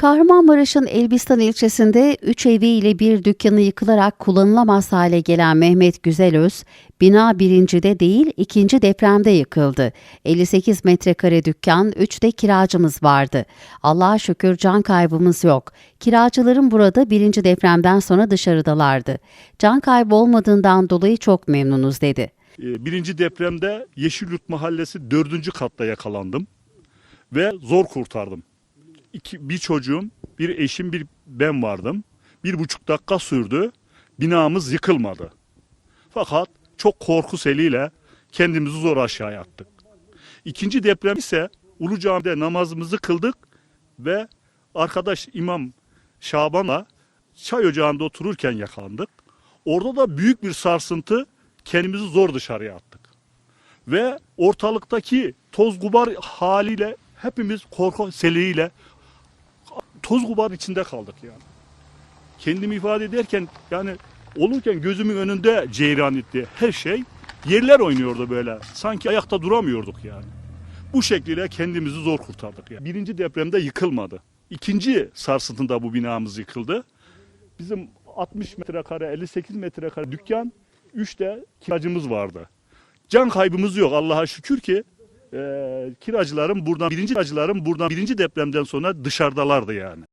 Kahramanmaraş'ın Elbistan ilçesinde 3 eviyle bir dükkanı yıkılarak kullanılamaz hale gelen Mehmet Güzelöz, bina birincide değil ikinci depremde yıkıldı. 58 metrekare dükkan, 3 de kiracımız vardı. Allah'a şükür can kaybımız yok. Kiracıların burada birinci depremden sonra dışarıdalardı. Can kaybı olmadığından dolayı çok memnunuz dedi. Ee, Birinci depremde Yeşilyurt Mahallesi dördüncü katta yakalandım ve zor kurtardım. İki, bir çocuğum, bir eşim, bir ben vardım. Bir buçuk dakika sürdü. Binamız yıkılmadı. Fakat çok korku seliyle kendimizi zor aşağıya attık. İkinci deprem ise Ulu Cami'de namazımızı kıldık ve arkadaş İmam Şaban'la çay ocağında otururken yakalandık. Orada da büyük bir sarsıntı kendimizi zor dışarıya attık. Ve ortalıktaki toz gubar haliyle hepimiz korku seliyle toz gubar içinde kaldık yani. Kendimi ifade ederken yani olurken gözümün önünde ceyran etti her şey. Yerler oynuyordu böyle. Sanki ayakta duramıyorduk yani. Bu şekliyle kendimizi zor kurtardık. Yani. Birinci depremde yıkılmadı. İkinci sarsıntında bu binamız yıkıldı. Bizim 60 metrekare, 58 metrekare dükkan, 3 de kiracımız vardı. Can kaybımız yok Allah'a şükür ki e, kiracılarım buradan birinci kiracılarım buradan birinci depremden sonra dışarıdalardı yani.